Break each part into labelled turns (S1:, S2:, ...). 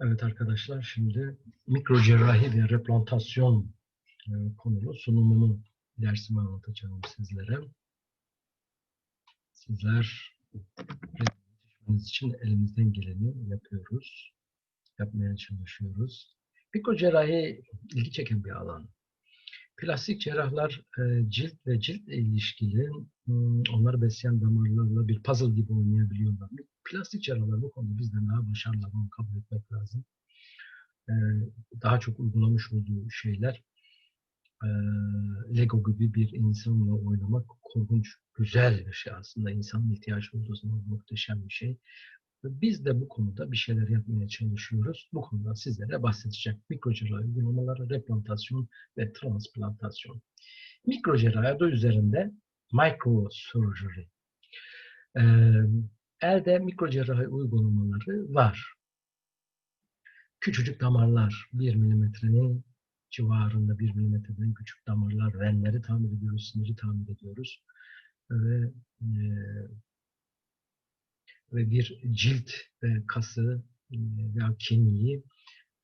S1: Evet arkadaşlar şimdi mikro cerrahi ve replantasyon e, konulu sunumumu dersimi anlatacağım sizlere. Sizler için elimizden geleni yapıyoruz. Yapmaya çalışıyoruz. Mikro cerrahi ilgi çeken bir alan. Plastik cerrahlar e, cilt ve ciltle ilişkili hmm, onları besleyen damarlarla bir puzzle gibi oynayabiliyorlar. Plastik cerrahlar bu konuda bizden daha başarılı bunu kabul etmek lazım. E, daha çok uygulamış olduğu şeyler e, Lego gibi bir insanla oynamak korkunç, güzel bir şey aslında. İnsanın ihtiyacı olduğu zaman muhteşem bir şey. Biz de bu konuda bir şeyler yapmaya çalışıyoruz. Bu konuda sizlere bahsedeceğim. Mikrocerrahi uygulamaları, replantasyon ve transplantasyon. Mikrocerrahi adı üzerinde microsurgery. Ee, elde mikrocerrahi uygulamaları var. Küçücük damarlar, 1 milimetrenin civarında 1 milimetreden küçük damarlar, venleri tamir ediyoruz, siniri tamir ediyoruz. Ve e, ve bir cilt e, kası e, veya kemiği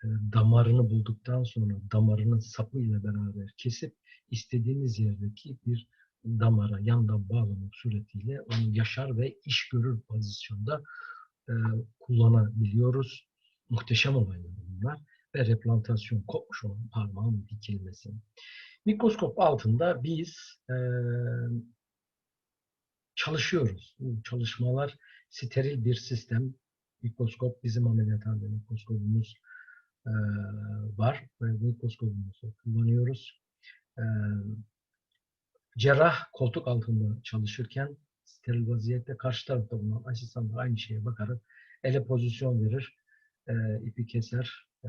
S1: e, damarını bulduktan sonra damarının sapıyla beraber kesip istediğimiz yerdeki bir damara yandan bağlamak suretiyle onu yaşar ve iş görür pozisyonda kullanabiliyoruz. Muhteşem olaylar bunlar. Ve replantasyon kopmuş olan parmağın dikilmesi. Mikroskop altında biz çalışıyoruz. Bu çalışmalar steril bir sistem. Mikroskop bizim ameliyathanede mikroskopumuz e, var ve mikroskopumuzu kullanıyoruz. E, cerrah koltuk altında çalışırken steril vaziyette karşı tarafta bulunan asistan da aynı şeye bakarak ele pozisyon verir, e, ipi keser e,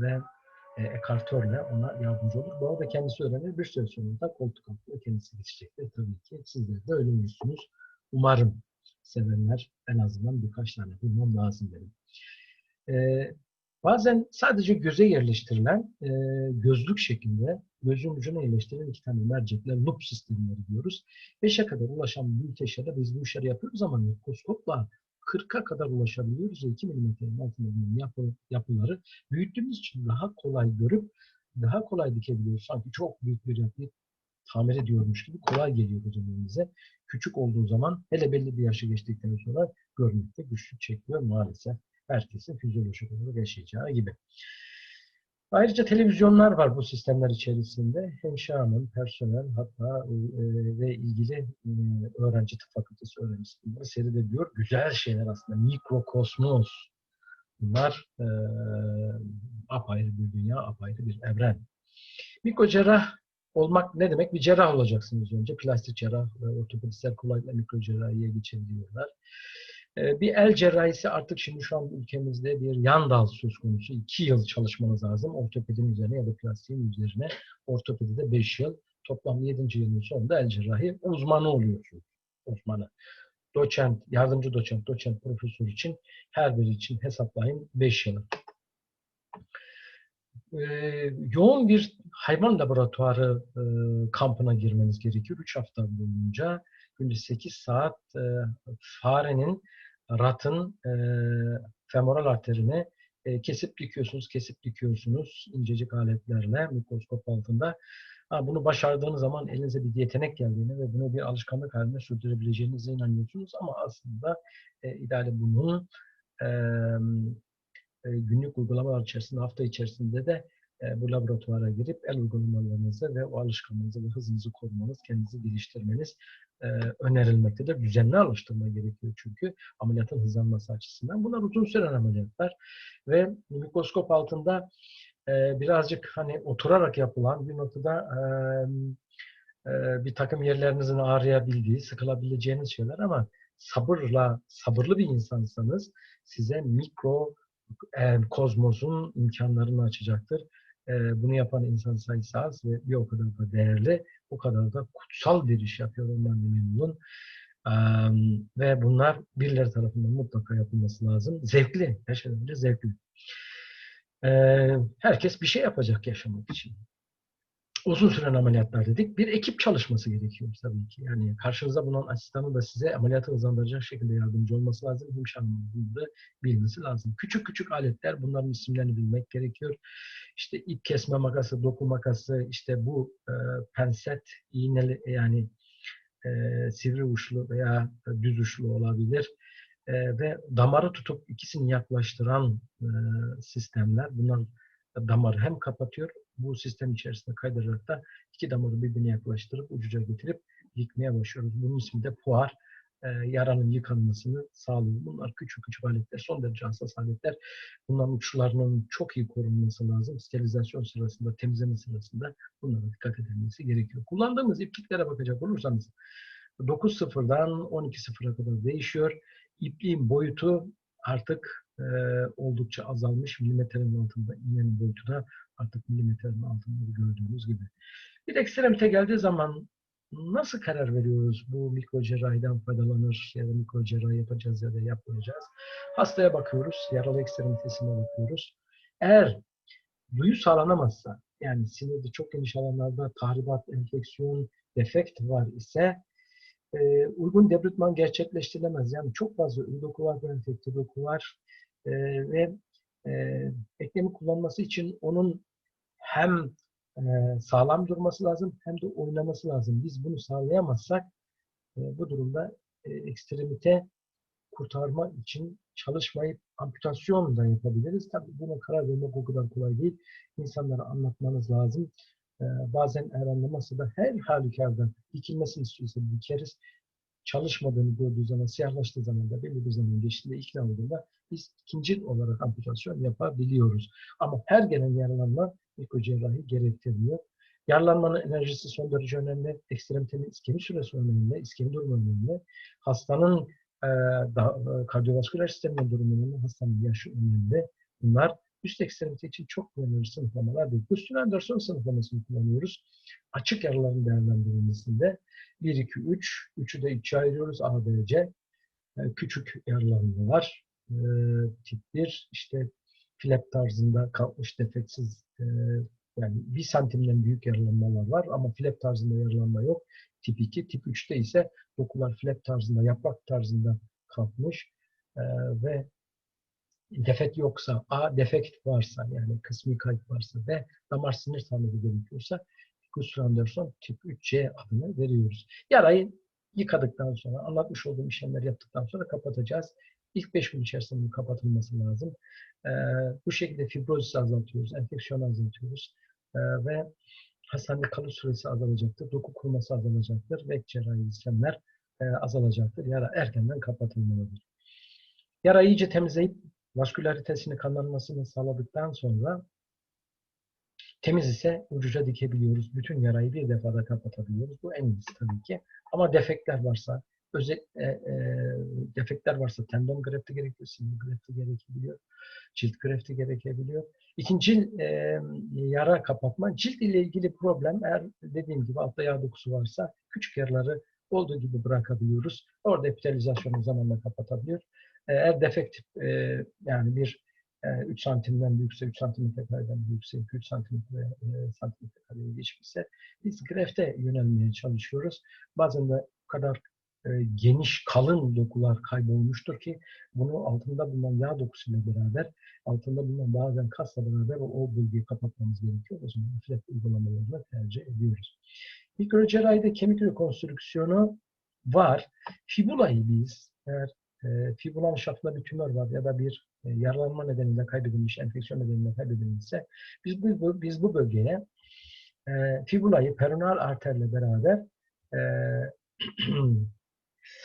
S1: ve e, ekartörle ona yardımcı olur. Bu arada kendisi öğrenir. Bir süre sonunda koltuk altında kendisi geçecektir. Tabii ki sizler de ölümlüsünüz. Umarım sevenler en azından birkaç tane bulmam lazım benim. Ee, bazen sadece göze yerleştirilen e, gözlük şeklinde gözün ucuna yerleştirilen iki tane mercekler loop sistemleri diyoruz. 5'e kadar ulaşan büyüteçlere biz bu işleri yapıyoruz ama mikroskopla 40'a kadar ulaşabiliyoruz. 2 milimetrenin altında bulunan yapı, yapıları büyüttüğümüz için daha kolay görüp daha kolay dikebiliyoruz. Sanki çok büyük bir yapıyı tamir ediyormuş gibi kolay geliyor gözümüze. Küçük olduğu zaman hele belli bir yaşı geçtikten sonra görmekte güçlük çekiyor maalesef. Herkesin fizyolojik olarak yaşayacağı gibi. Ayrıca televizyonlar var bu sistemler içerisinde. Hemşirenin, personel hatta e, ve ilgili e, öğrenci tıp fakültesi öğrencisi bunları seyrediyor. Güzel şeyler aslında. Mikrokosmos. Bunlar e, apayrı bir dünya, apayrı bir evren. Mikrocerrah olmak ne demek? Bir cerrah olacaksınız önce. Plastik cerrah ve ortopedistler kolaylıkla mikro cerrahiye geçebiliyorlar. Ee, bir el cerrahisi artık şimdi şu an ülkemizde bir yan dal söz konusu. İki yıl çalışmanız lazım. Ortopedinin üzerine ya da plastiğin üzerine. Ortopedide beş yıl. Toplam yedinci yılın sonunda el cerrahi uzmanı oluyorsunuz. Uzmanı. Doçent, yardımcı doçent, doçent profesör için her biri için hesaplayın beş yıl e, yoğun bir hayvan laboratuvarı e, kampına girmeniz gerekiyor. 3 hafta boyunca günde 8 saat e, farenin, ratın e, femoral arterini e, kesip dikiyorsunuz, kesip dikiyorsunuz incecik aletlerle mikroskop altında. Ha, bunu başardığınız zaman elinize bir yetenek geldiğini ve bunu bir alışkanlık haline sürdürebileceğinize inanıyorsunuz ama aslında e, ideali bunun e, günlük uygulamalar içerisinde, hafta içerisinde de e, bu laboratuvara girip el uygulamalarınızı ve o alışkanlığınızı ve hızınızı korumanız, kendinizi geliştirmeniz e, önerilmektedir. Düzenli alıştırma gerekiyor çünkü ameliyatın hızlanması açısından. Bunlar uzun süren ameliyatlar ve mikroskop altında birazcık hani oturarak yapılan bir noktada bir takım yerlerinizin ağrıyabildiği, sıkılabileceğiniz şeyler ama sabırla, sabırlı bir insansanız size mikro e, kozmosun imkanlarını açacaktır. E, bunu yapan insan sayısı az ve bir o kadar da değerli, o kadar da kutsal bir iş yapıyor ondan emin olun. E, ve bunlar birileri tarafından mutlaka yapılması lazım. Zevkli, her şeyden önce zevkli. E, herkes bir şey yapacak yaşamak için. Uzun süren ameliyatlar dedik. Bir ekip çalışması gerekiyor tabii ki. Yani karşınızda bulunan asistanın da size ameliyatı hızlandıracak şekilde yardımcı olması lazım. Hemşirenin bunu da bilmesi lazım. Küçük küçük aletler bunların isimlerini bilmek gerekiyor. İşte ip kesme makası, doku makası, işte bu e, penset, iğneli yani e, sivri uçlu veya düz uçlu olabilir. E, ve damarı tutup ikisini yaklaştıran e, sistemler. Bunlar damarı hem kapatıyor bu sistem içerisinde kaydırarak da iki damarı birbirine yaklaştırıp ucuca getirip yıkmaya başlıyoruz. Bunun ismi de puar. E, yaranın yıkanmasını sağlıyor. Bunlar küçük küçük aletler, son derece hassas aletler. Bunların uçlarının çok iyi korunması lazım. Sterilizasyon sırasında, temizleme sırasında bunlara dikkat edilmesi gerekiyor. Kullandığımız ipliklere bakacak olursanız 9.0'dan 12.0'a kadar değişiyor. İpliğin boyutu artık e, oldukça azalmış. Milimetrenin altında iğnenin boyutu da artık milimetrenin altında gördüğünüz gibi. Bir ekstremite geldiği zaman nasıl karar veriyoruz? Bu mikro cerrahiden faydalanır ya da mikro cerrahi yapacağız ya da yapmayacağız. Hastaya bakıyoruz. Yaralı ekstremitesine bakıyoruz. Eğer duyu sağlanamazsa yani sinirde çok geniş alanlarda tahribat, enfeksiyon, defekt var ise e, uygun debrutman gerçekleştirilemez. Yani çok fazla ölü doku var, enfekte doku var e, ve e, eklemi kullanması için onun hem e, sağlam durması lazım hem de oynaması lazım. Biz bunu sağlayamazsak e, bu durumda e, ekstremite kurtarma için çalışmayıp amputasyon da yapabiliriz. Tabii buna karar vermek o kadar kolay değil. İnsanlara anlatmanız lazım. Bazen eğer anlamazsa da her halükarda dikilmesini istiyorsa dikeriz. Çalışmadığını gördüğü zaman, siyahlaştığı zaman da belli bir zaman geçtiğinde ikna olduğunda biz ikinci olarak amputasyon yapabiliyoruz. Ama her gelen yaralanma mikrocerrahi gerektirmiyor. Yaralanmanın enerjisi son derece önemli. Ekstremitenin iskemi süresi önemli. iskemi durumu önemli. Hastanın e, da, e, kardiyovasküler sistemin durumu önemli. Hastanın yaşı önemli. Bunlar üst ekstremite için çok kullanılır sınıflamalar değil. Üstün Anderson sınıflamasını kullanıyoruz. Açık yaraların değerlendirilmesinde 1, 2, 3, 3'ü de 3'e ayırıyoruz. A, B, C. Yani küçük yaralanmalar. E, tip 1, işte flap tarzında kalkmış defeksiz e, yani bir santimden büyük yaralanmalar var ama flap tarzında yaralanma yok. Tip 2, tip 3'te ise dokular flap tarzında, yaprak tarzında kalkmış e, ve defekt yoksa, A defekt varsa yani kısmi kayıp varsa ve damar sinir tamiri gerekiyorsa Gustave Anderson tip 3C adını veriyoruz. Yarayı yıkadıktan sonra, anlatmış olduğum işlemleri yaptıktan sonra kapatacağız. İlk 5 gün içerisinde kapatılması lazım. Ee, bu şekilde fibrozisi azaltıyoruz, enfeksiyonu azaltıyoruz ee, ve hastanede kalış süresi azalacaktır, doku kuruması azalacaktır ve cerrahi işlemler e, azalacaktır. Yara erkenden kapatılmalıdır. Yara iyice temizleyip vaskülaritesini kanlanmasını sağladıktan sonra temiz ise ucuca dikebiliyoruz. Bütün yarayı bir defada kapatabiliyoruz. Bu en iyisi tabii ki. Ama defektler varsa, özel, e, e, defektler varsa tendon grefti gerekiyor, sinir grefti gerekebiliyor, cilt grefti gerekebiliyor. İkinci e, yara kapatma, cilt ile ilgili problem eğer dediğim gibi altta yağ dokusu varsa küçük yaraları olduğu gibi bırakabiliyoruz. Orada epitelizasyonu zamanla kapatabiliyor. Eğer defekt e, yani bir e, 3 santimden büyükse 3 santimetre kareden büyükse 2-3 santimetre e, santimetre kareye geçmişse biz grefte yönelmeye çalışıyoruz. Bazen de kadar e, geniş, kalın dokular kaybolmuştur ki bunu altında bulunan yağ dokusuyla beraber, altında bulunan bazen kasla beraber o, o bölgeyi kapatmamız gerekiyor. O zaman flap uygulamalarını tercih ediyoruz. Mikrocerrahide kemik rekonstrüksiyonu var. Fibulayı biz eğer e, fibulan şaftında bir tümör var ya da bir e, yaralanma nedeniyle kaybedilmiş, enfeksiyon nedeniyle kaybedilmişse biz bu, biz bu bölgeye e, fibulayı peronal arterle beraber e,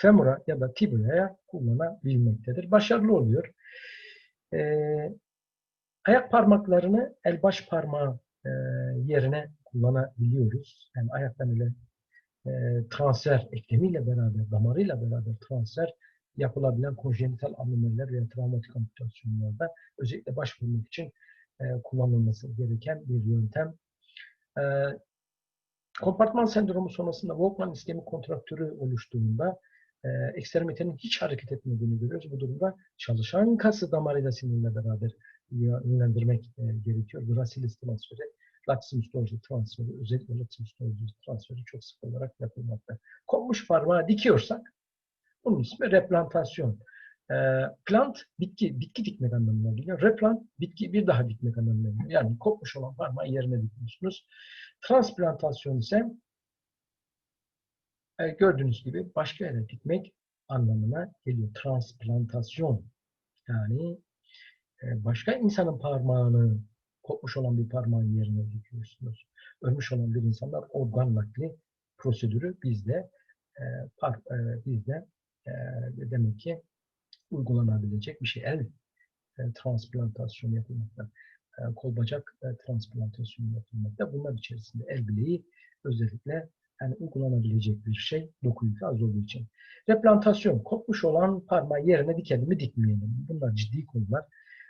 S1: femura ya da tibulaya kullanabilmektedir. Başarılı oluyor. E, ayak parmaklarını el baş parmağı e, yerine kullanabiliyoruz. Yani ayaktan ile e, transfer eklemiyle beraber, damarıyla beraber transfer yapılabilen konjenital anomaliler veya travmatik amputasyonlarda özellikle başvurmak için e, kullanılması gereken bir yöntem. E, kompartman sendromu sonrasında Volkmann iskemi kontraktörü oluştuğunda e, ekstremitenin hiç hareket etmediğini görüyoruz. Bu durumda çalışan kası damarıyla sinirle beraber yönlendirmek e, gerekiyor. Gracilis transferi Laksimus dorsi transferi, özellikle laksimus dorsi transferi çok sık olarak yapılmakta. Kopmuş parmağı dikiyorsak bunun ismi replantasyon. E, plant, bitki, bitki dikmek anlamına geliyor. Replant, bitki bir daha dikmek anlamına geliyor. Yani kopmuş olan parmağı yerine dikiyorsunuz. Transplantasyon ise gördüğünüz gibi başka yere dikmek anlamına geliyor. Transplantasyon. Yani e, başka insanın parmağını kopmuş olan bir parmağın yerine dikiyorsunuz. Ölmüş olan bir insanlar organ nakli prosedürü bizde e, e, bizde e, demek ki uygulanabilecek bir şey. El e, transplantasyon yapılmakta. E, kol bacak e, transplantasyonu yapılmakta. Bunlar içerisinde el bileği özellikle yani uygulanabilecek bir şey doku yükü az olduğu için. Replantasyon, kopmuş olan parmağı yerine dikelim mi dikmeyelim. Bunlar ciddi konular.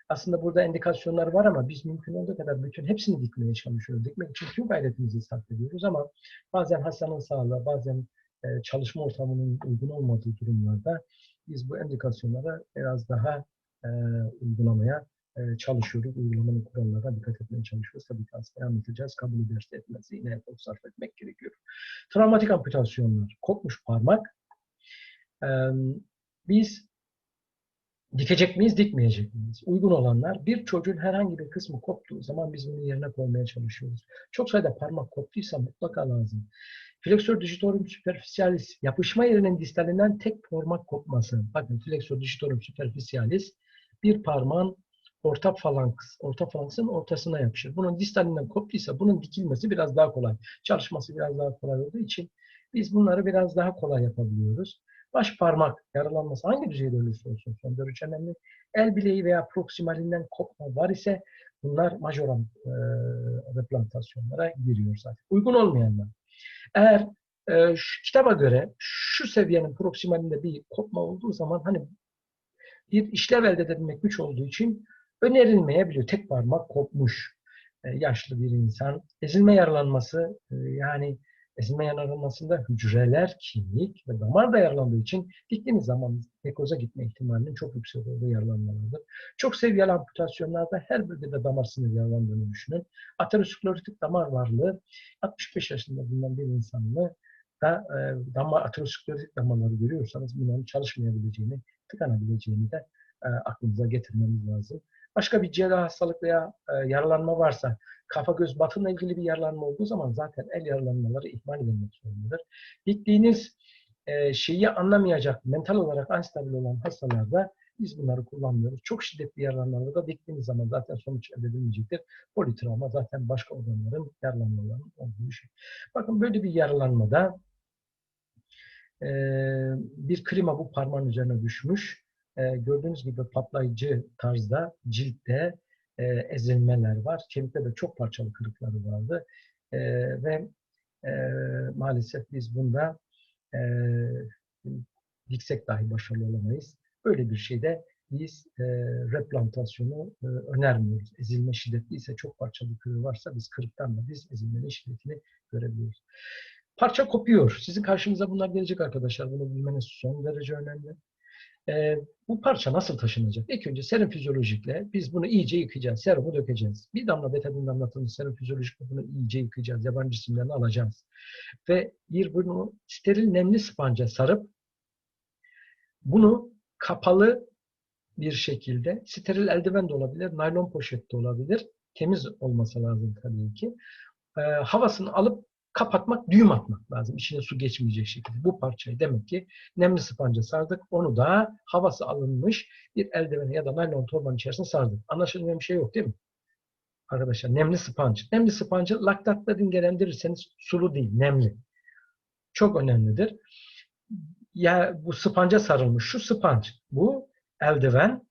S1: Aslında burada indikasyonlar var ama biz mümkün olduğu kadar bütün hepsini dikmeye çalışıyoruz. Dikmek için tüm gayretimizi sarf ediyoruz ama bazen hastanın sağlığı, bazen e, çalışma ortamının uygun olmadığı durumlarda biz bu indikasyonlara biraz daha e, uygulamaya e, çalışıyoruz. Uygulamanın kurallarına dikkat etmeye çalışıyoruz. Tabii ki hastaya anlatacağız. Kabul ederse etmezse yine efor sarf etmek gerekiyor. Travmatik amputasyonlar, kopmuş parmak. E, biz dikecek miyiz, dikmeyecek miyiz? Uygun olanlar bir çocuğun herhangi bir kısmı koptuğu zaman biz bunu yerine koymaya çalışıyoruz. Çok sayıda parmak koptuysa mutlaka lazım. Fleksör digitorum superficialis yapışma yerinin distalinden tek parmak kopması. Bakın fleksör digitorum superficialis bir parmağın orta falanks, orta falanksın ortasına yapışır. Bunun distalinden koptuysa bunun dikilmesi biraz daha kolay. Çalışması biraz daha kolay olduğu için biz bunları biraz daha kolay yapabiliyoruz. Baş parmak yaralanması hangi düzeyde olursa olsun son derece önemli. El bileği veya proksimalinden kopma var ise bunlar majoran e, replantasyonlara giriyor zaten. Uygun olmayanlar. Eğer e, şu kitaba göre şu seviyenin proksimalinde bir kopma olduğu zaman hani bir işlev elde edebilmek güç olduğu için önerilmeyebiliyor. Tek parmak kopmuş e, yaşlı bir insan. Ezilme yaralanması e, yani ezilme yaralanmasında hücreler, kemik ve damar da yaralandığı için diktiğiniz zaman nekoza gitme ihtimalinin çok yüksek olduğu yaralanmalardır. Çok seviyeli amputasyonlarda her bölgede damar sinir yaralandığını düşünün. Aterosklerotik damar varlığı 65 yaşında bulunan bir insanlı da e, damar, aterosklerotik damarları görüyorsanız bunların çalışmayabileceğini, tıkanabileceğini de e, aklınıza getirmemiz lazım. Başka bir cerrah hastalık veya e, yaralanma varsa, kafa göz batınla ilgili bir yaralanma olduğu zaman zaten el yaralanmaları ihmal edilmek zorundadır. Diktiğiniz e, şeyi anlamayacak, mental olarak anstabil olan hastalarda biz bunları kullanmıyoruz. Çok şiddetli yaralanmalarda da diktiğiniz zaman zaten sonuç elde edilmeyecektir. Politravma zaten başka organların yaralanmalarının olduğu şey. Bakın böyle bir yaralanmada e, bir klima bu parmağın üzerine düşmüş e, gördüğünüz gibi patlayıcı tarzda ciltte e, ezilmeler var. Kemikte de çok parçalı kırıkları vardı. E, ve e, maalesef biz bunda e, diksek dahi başarılı olamayız. Böyle bir şeyde biz e, replantasyonu e, önermiyoruz. Ezilme şiddetli ise çok parçalı kırığı varsa biz kırıktan da biz ezilmenin şiddetini görebiliyoruz. Parça kopuyor. Sizin karşınıza bunlar gelecek arkadaşlar. Bunu bilmeniz son derece önemli. E, bu parça nasıl taşınacak? İlk önce serum fizyolojikle biz bunu iyice yıkayacağız. Serumu dökeceğiz. Bir damla betadin damlatılmış serum fizyolojikle bunu iyice yıkayacağız. Yabancı cisimlerini alacağız. Ve bir bunu steril nemli spanca sarıp bunu kapalı bir şekilde steril eldiven de olabilir, naylon poşet de olabilir. Temiz olması lazım tabii ki. E, havasını alıp kapatmak, düğüm atmak lazım. İçine su geçmeyecek şekilde. Bu parçayı demek ki nemli spanca sardık. Onu da havası alınmış bir eldivene ya da naylon torbanın içerisine sardık. Anlaşılmayan bir şey yok değil mi? Arkadaşlar nemli spanç. Nemli spancı laktatla dingelendirirseniz sulu değil, nemli. Çok önemlidir. Ya bu spanca sarılmış şu spanç, bu eldiven.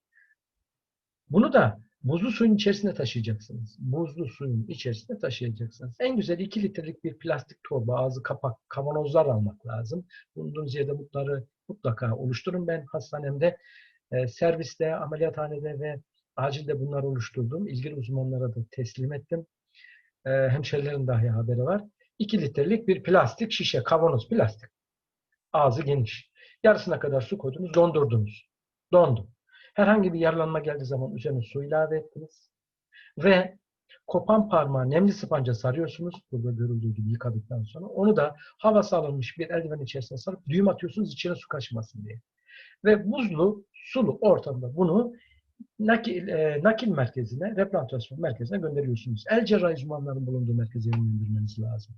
S1: Bunu da Buzlu suyun içerisine taşıyacaksınız. Buzlu suyun içerisine taşıyacaksınız. En güzel 2 litrelik bir plastik torba, ağzı kapak, kavanozlar almak lazım. Bulunduğunuz yerde bunları mutlaka oluşturun. Ben hastanemde, e, serviste, ameliyathanede ve acilde bunları oluşturdum. İlgili uzmanlara da teslim ettim. E, hemşerilerin dahi haberi var. 2 litrelik bir plastik şişe, kavanoz plastik. Ağzı geniş. Yarısına kadar su koydunuz, dondurdunuz. Dondu. Herhangi bir yaralanma geldiği zaman üzerine su ilave ettiniz. Ve Kopan parmağı nemli spanca sarıyorsunuz. Burada görüldüğü gibi yıkadıktan sonra. Onu da havası alınmış bir eldiven içerisine sarıp düğüm atıyorsunuz içine su kaçmasın diye. Ve buzlu, sulu ortamda bunu nakil, e, nakil merkezine, replantasyon merkezine gönderiyorsunuz. El cerrahi uzmanlarının bulunduğu merkeze yönlendirmeniz lazım.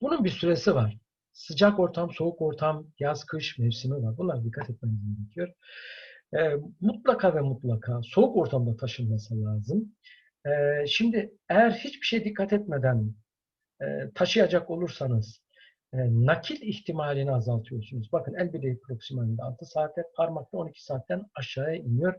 S1: Bunun bir süresi var. Sıcak ortam, soğuk ortam, yaz, kış mevsimi var. Bunlara dikkat etmeniz gerekiyor. E, mutlaka ve mutlaka soğuk ortamda taşınması lazım. E, şimdi eğer hiçbir şey dikkat etmeden e, taşıyacak olursanız e, nakil ihtimalini azaltıyorsunuz. Bakın el bileği proksimalinde 6 saatte, parmakta 12 saatten aşağıya iniyor.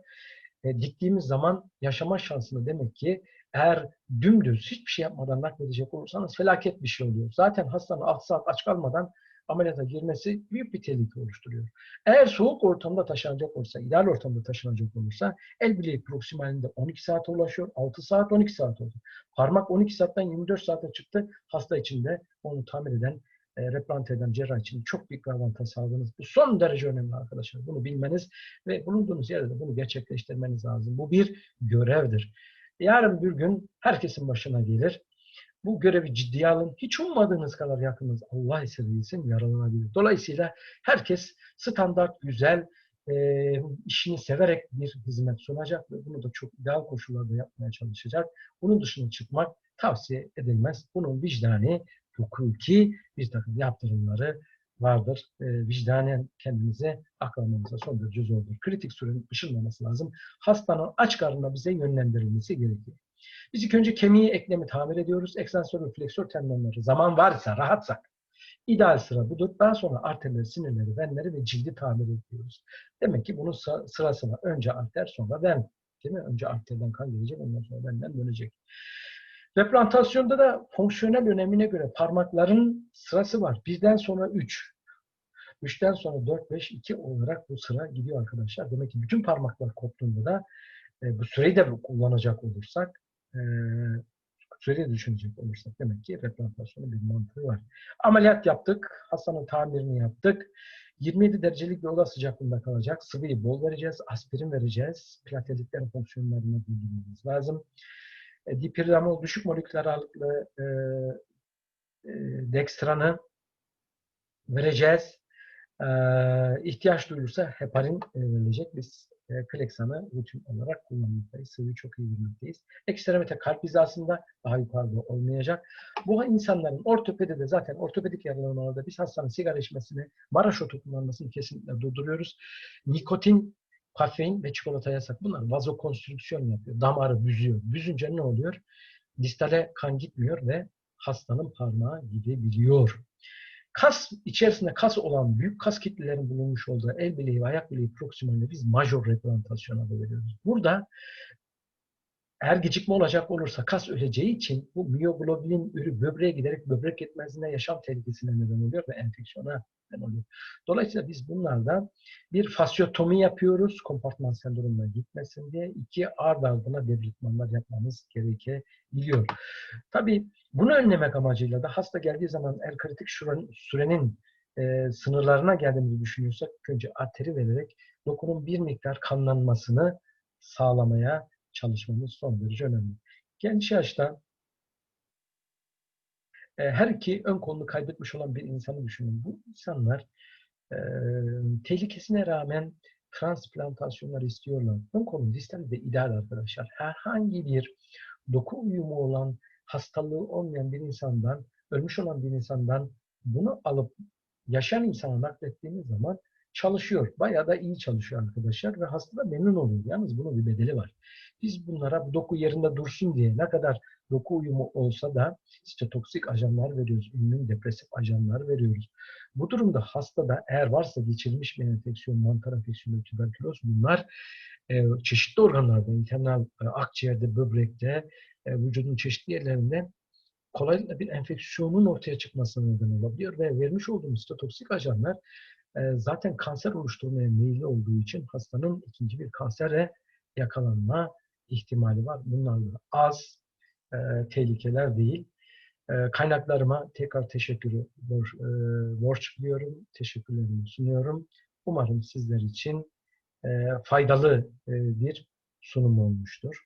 S1: E, diktiğimiz zaman yaşama şansını demek ki eğer dümdüz hiçbir şey yapmadan nakledecek olursanız felaket bir şey oluyor. Zaten hastanın 6 saat aç kalmadan ameliyata girmesi büyük bir tehlike oluşturuyor. Eğer soğuk ortamda taşınacak olursa, ideal ortamda taşınacak olursa el bileği proksimalinde 12 saate ulaşıyor. 6 saat 12 saat oldu. Parmak 12 saatten 24 saate çıktı. Hasta içinde onu tamir eden e, replante eden cerrah için çok büyük bir avantaj sağladınız. Bu son derece önemli arkadaşlar. Bunu bilmeniz ve bulunduğunuz yerde de bunu gerçekleştirmeniz lazım. Bu bir görevdir. Yarın bir gün herkesin başına gelir. Bu görevi ciddiye alın. Hiç ummadığınız kadar yakınız Allah esirgesin yaralanabilir. Dolayısıyla herkes standart, güzel, e, işini severek bir hizmet sunacak ve bunu da çok ideal koşullarda yapmaya çalışacak. Bunun dışına çıkmak tavsiye edilmez. Bunun vicdani, hukuki bir takım yaptırımları vardır. E, vicdanen kendimize aklanmamıza son derece zordur. Kritik sürenin ışınmaması lazım. Hastanın aç karnına bize yönlendirilmesi gerekiyor. Biz ilk önce kemiği, eklemi tamir ediyoruz. Ekstansör ve fleksör tendonları zaman varsa, rahatsak ideal sıra budur. Daha sonra arterleri, sinirleri, venleri ve cildi tamir ediyoruz. Demek ki bunun sırası var. Önce arter, sonra ven. Değil mi? Önce arterden kan gelecek, ondan sonra venden dönecek. Replantasyonda da fonksiyonel önemine göre parmakların sırası var. Birden sonra 3. Üçten sonra 4, 5, 2 olarak bu sıra gidiyor arkadaşlar. Demek ki bütün parmaklar koptuğunda da e, bu süreyi de kullanacak olursak e, süreyi düşünecek olursak demek ki replantasyonun bir mantığı var. Ameliyat yaptık. Hastanın tamirini yaptık. 27 derecelik bir oda sıcaklığında kalacak. Sıvıyı bol vereceğiz. Aspirin vereceğiz. Plateliklerin fonksiyonlarını bildirmemiz lazım. E, düşük moleküler ağırlıklı e, e, dekstranı vereceğiz. E, ihtiyaç duyulursa heparin e, verilecek. Biz e, kleksanı rutin olarak kullanmaktayız. Sıvıyı çok iyi bilmekteyiz. Ekstremite kalp hizasında daha yukarıda olmayacak. Bu insanların ortopedide zaten ortopedik yaralanmalarda biz hastanın sigara içmesini, Maraş otu kullanmasını kesinlikle durduruyoruz. Nikotin kafein ve çikolata yasak. Bunlar vazokonstrüksiyon yapıyor. Damarı büzüyor. Büzünce ne oluyor? Distale kan gitmiyor ve hastanın parmağı gidebiliyor. Kas içerisinde kas olan büyük kas kitlelerin bulunmuş olduğu el bileği ve ayak bileği proksimalinde biz major replantasyon adı veriyoruz. Burada eğer gecikme olacak olursa kas öleceği için bu miyoglobulin ürü böbreğe giderek böbrek yetmezliğine yaşam tehlikesine neden oluyor ve enfeksiyona Dolayısıyla biz bunlarda bir fasyotomi yapıyoruz kompartman sendromuna gitmesin diye. iki ard ardına debritmanlar yapmamız gerekebiliyor. Tabii bunu önlemek amacıyla da hasta geldiği zaman el kritik sürenin e, sınırlarına geldiğimizi düşünüyorsak önce arteri vererek dokunun bir miktar kanlanmasını sağlamaya çalışmamız son derece önemli. Genç yaşta her iki ön kolunu kaybetmiş olan bir insanı düşünün. Bu insanlar e, tehlikesine rağmen transplantasyonlar istiyorlar. Ön kolun distali de ideal arkadaşlar. Herhangi bir doku uyumu olan, hastalığı olmayan bir insandan, ölmüş olan bir insandan bunu alıp yaşayan insana naklettiğimiz zaman çalışıyor. Bayağı da iyi çalışıyor arkadaşlar ve hasta da memnun oluyor. Yalnız bunun bir bedeli var. Biz bunlara bu doku yerinde dursun diye ne kadar doku uyumu olsa da işte toksik ajanlar veriyoruz. Ünlü depresif ajanlar veriyoruz. Bu durumda hastada eğer varsa geçirmiş bir enfeksiyon, mantar enfeksiyonu, tüberküloz bunlar e, çeşitli organlarda, internal e, akciğerde, böbrekte, e, vücudun çeşitli yerlerinde kolaylıkla bir enfeksiyonun ortaya çıkmasına neden olabiliyor ve vermiş olduğumuz toksik ajanlar e, zaten kanser oluşturmaya meyilli olduğu için hastanın ikinci bir kansere yakalanma ihtimali var. Bunlar az e, tehlikeler değil. E, kaynaklarıma tekrar teşekkürü bor, e, borç biliyorum. Teşekkürlerimi sunuyorum. Umarım sizler için e, faydalı e, bir sunum olmuştur.